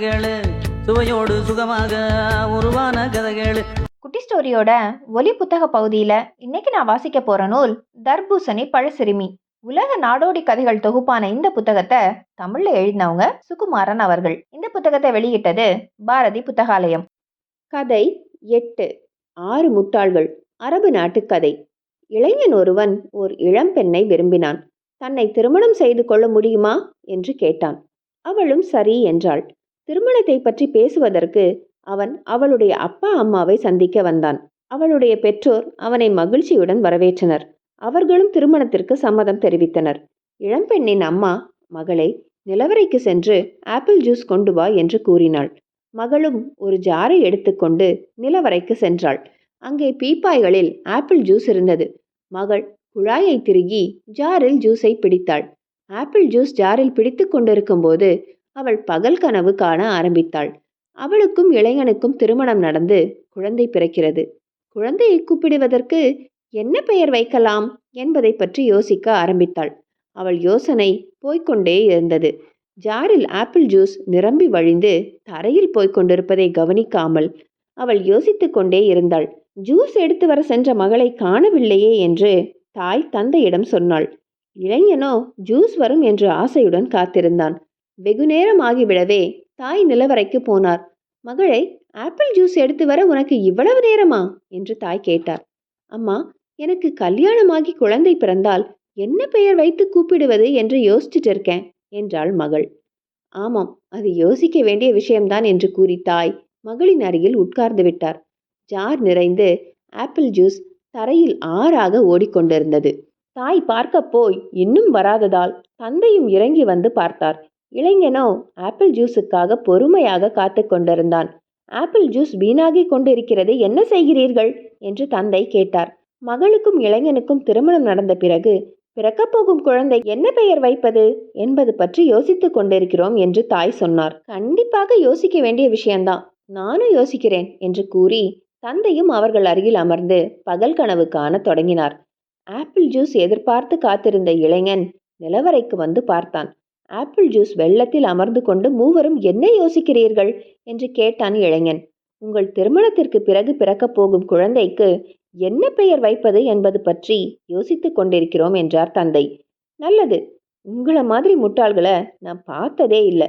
கதைகளு சுவையோடு சுகமாக உருவான கதைகளு. குட்டி ஸ்டோரியோட ஒலி புத்தக பகுதியில் இன்னைக்கு நான் வாசிக்க போற நூல் தர்பூசணி பழசிறுமி. உலக நாடோடி கதைகள் தொகுப்பான இந்த புத்தகத்தை தமிழ்ல எழுதினவங்க சுகுமாரன் அவர்கள். இந்த புத்தகத்தை வெளியிட்டது பாரதி புத்தகாலயம். கதை எட்டு. ஆறு முட்டாள்கள். அரபு நாட்டுக் கதை. இளைஞன் ஒருவன் ஓர் இளம்பெண்ணை விரும்பினான். தன்னை திருமணம் செய்து கொள்ள முடியுமா? என்று கேட்டான். அவளும் சரி என்றாள். திருமணத்தை பற்றி பேசுவதற்கு அவன் அவளுடைய அப்பா அம்மாவை சந்திக்க வந்தான். அவளுடைய பெற்றோர் அவனை மகிழ்ச்சியுடன் வரவேற்றனர். அவர்களும் திருமணத்திற்கு சம்மதம் தெரிவித்தனர். இளம்பெண்ணின் அம்மா மகளை நிலவரைக்கு சென்று ஆப்பிள் ஜூஸ் கொண்டு வா என்று கூறினாள். மகளும் ஒரு ஜாரை எடுத்துக்கொண்டு நிலவரைக்கு சென்றாள். அங்கே பீப்பாய்களில் ஆப்பிள் ஜூஸ் இருந்தது. மகள் குழாயை திருகி ஜாரில் ஜூஸை பிடித்தாள். ஆப்பிள் ஜூஸ் ஜாரில் பிடித்து கொண்டிருக்கும்போது அவள் பகல் கனவு காண ஆரம்பித்தாள். அவளுக்கும் இளைஞனுக்கும் திருமணம் நடந்து குழந்தை பிறக்கிறது. குழந்தையை கூப்பிடுவதற்கு என்ன பெயர் வைக்கலாம் என்பதை பற்றி யோசிக்க ஆரம்பித்தாள். அவள் யோசனை போய்கொண்டே இருந்தது. ஜாரில் ஆப்பிள் ஜூஸ் நிரம்பி வழிந்து தரையில் போய்க் கொண்டிருப்பதை கவனிக்காமல் அவள் யோசித்து கொண்டே இருந்தாள். ஜூஸ் எடுத்து வர சென்ற மகளை காணவில்லையே என்று தாய் தந்தையிடம் சொன்னாள். இளைஞனோ ஜூஸ் வரும் என்று ஆசையுடன் காத்திருந்தான். வெகு நேரம் ஆகிவிடவே தாய் நிலவரைக்கு போனார். மகளை ஆப்பிள் ஜூஸ் எடுத்து வர உனக்கு இவ்வளவு நேரமா? என்று தாய் கேட்டார். அம்மா எனக்கு கல்யாணமாகி குழந்தை பிறந்தால் என்ன பெயர் வைத்து கூப்பிடுவது என்று யோசிச்சுட்டு இருக்கேன் என்றாள் மகள். ஆமாம் அது யோசிக்க வேண்டிய விஷயம்தான் என்று கூறி தாய் மகளின் அருகில் உட்கார்ந்து விட்டார். ஜார் நிறைந்து ஆப்பிள் ஜூஸ் தரையில் ஆறாக ஓடிக்கொண்டிருந்தது. தாய் பார்க்க போய் இன்னும் வராததால் தந்தையும் இறங்கி வந்து பார்த்தார். இளைஞனோ ஆப்பிள் ஜூஸுக்காக பொறுமையாக காத்து கொண்டிருந்தான். ஆப்பிள் ஜூஸ் வீணாகி கொண்டிருக்கிறது என்ன செய்கிறீர்கள்? என்று தந்தை கேட்டார். மகளுக்கும் இளைஞனுக்கும் திருமணம் நடந்த பிறகு பிறக்கப்போகும் குழந்தை என்ன பெயர் வைப்பது? என்பது பற்றி யோசித்துக் கொண்டிருக்கிறோம் என்று தாய் சொன்னார். கண்டிப்பாக யோசிக்க வேண்டிய விஷயம்தான். நானும் யோசிக்கிறேன் என்று கூறி தந்தையும் அவர்கள் அருகில் அமர்ந்து பகல் கனவு காண தொடங்கினார். ஆப்பிள் ஜூஸ் எதிர்பார்த்து காத்திருந்த இளைஞன் நிலவரைக்கு வந்து பார்த்தான். ஆப்பிள் ஜூஸ் வெள்ளத்தில் அமர்ந்து கொண்டு மூவரும் என்ன யோசிக்கிறீர்கள் என்று கேட்டான் இளைஞன். உங்கள் திருமணத்திற்கு பிறகு பிறக்கப் போகும் குழந்தைக்கு என்ன பெயர் வைப்பது என்பது பற்றி யோசித்துக் கொண்டிருக்கிறோம் என்றார் தந்தை. நல்லது. உங்களை மாதிரி முட்டாள்களை நான் பார்த்ததே இல்லை.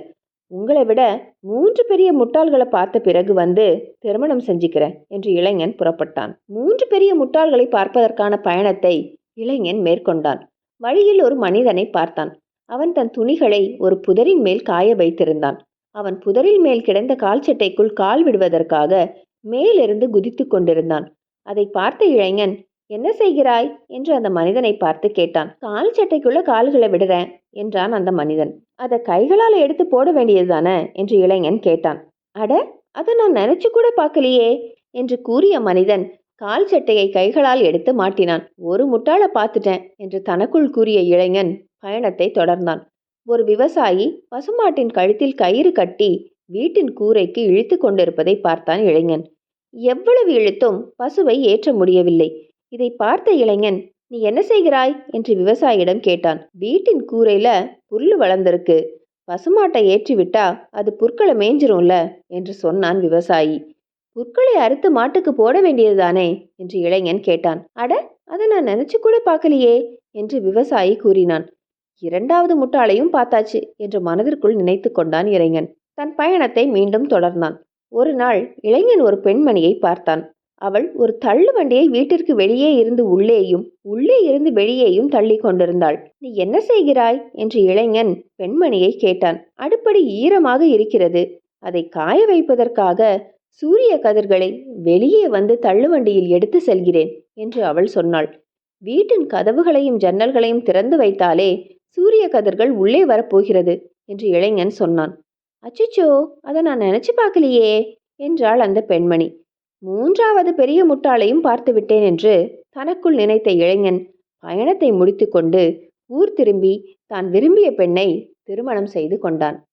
உங்களை விட மூன்று பெரிய முட்டாள்களை பார்த்த பிறகு வந்து திருமணம் செஞ்சுக்கிறேன் என்று இளைஞன் புறப்பட்டான். மூன்று பெரிய முட்டாள்களை பார்ப்பதற்கான பயணத்தை இளைஞன் மேற்கொண்டான். வழியில் ஒரு மனிதனை பார்த்தான். அவன் தன் துணிகளை ஒரு புதரின் மேல் காய வைத்திருந்தான். அவன் புதரில் மேல் கிடந்த கால் சட்டைக்குள் கால் விடுவதற்காக மேலிருந்து குதித்து கொண்டிருந்தான். அதை பார்த்த இளைஞன் என்ன செய்கிறாய்? என்று அந்த மனிதனை பார்த்து கேட்டான். கால் சட்டைக்குள்ள கால்களை விடுறேன் என்றான் அந்த மனிதன். அதை கைகளால் எடுத்து போட வேண்டியதுதானே? என்று இளைஞன் கேட்டான். அட அதை நான் நினைச்சு கூட பார்க்கலையே என்று கூறிய மனிதன் கால் சட்டையை கைகளால் எடுத்து மாட்டினான். ஒரு முட்டாளை பார்த்துட்டேன் என்று தனக்குள் கூறிய இளைஞன் பயணத்தை தொடர்ந்தான். ஒரு விவசாயி பசுமாட்டின் கழுத்தில் கயிறு கட்டி வீட்டின் கூரைக்கு இழுத்து கொண்டிருப்பதை பார்த்தான் இளைஞன். எவ்வளவு இழுத்தும் பசுவை ஏற்ற முடியவில்லை. இதை பார்த்த இளைஞன் நீ என்ன செய்கிறாய்? என்று விவசாயியிடம் கேட்டான். வீட்டின் கூரையில புல்லு வளர்ந்திருக்கு. பசுமாட்டை ஏற்றிவிட்டா அது புற்களை மேய்ஞ்சிரும்ல என்று சொன்னான் விவசாயி. புற்களை அறுத்து மாட்டுக்கு போட வேண்டியதுதானே? என்று இளைஞன் கேட்டான். அட அதை நான் நினைச்சு கூட பார்க்கலையே என்று விவசாயி கூறினான். இரண்டாவது முட்டாளையும் பார்த்தாச்சு என்று மனதிற்குள் நினைத்து கொண்டான் இளைஞன் தன் பயணத்தை மீண்டும் தொடர்ந்தான். ஒரு நாள் இளைஞன் ஒரு பெண்மணியை பார்த்தான். அவள் ஒரு தள்ளு வண்டியை வீட்டிற்கு வெளியே இருந்து உள்ளேயும் உள்ளே இருந்து வெளியேயும் தள்ளி கொண்டிருந்தாள். நீ என்ன செய்கிறாய்? என்று இளைஞன் பெண்மணியை கேட்டான். அடுப்படி ஈரமாக இருக்கிறது. அதை காய வைப்பதற்காக சூரிய கதிர்களை வெளியே வந்து தள்ளுவண்டியில் எடுத்து செல்கிறேன் என்று அவள் சொன்னாள். வீட்டின் கதவுகளையும் ஜன்னல்களையும் திறந்து வைத்தாலே சூரிய கதிர்கள் உள்ளே வரப்போகிறது என்று இளைஞன் சொன்னான். அச்சச்சோ அதை நான் நினைச்சு பார்க்கலையே என்றாள் அந்த பெண்மணி. மூன்றாவது பெரிய முட்டாளையும் பார்த்து விட்டேன் என்று தனக்குள் நினைத்த இளைஞன் பயணத்தை முடித்துக்கொண்டு ஊர் திரும்பி தான் விரும்பிய பெண்ணை திருமணம் செய்து கொண்டான்.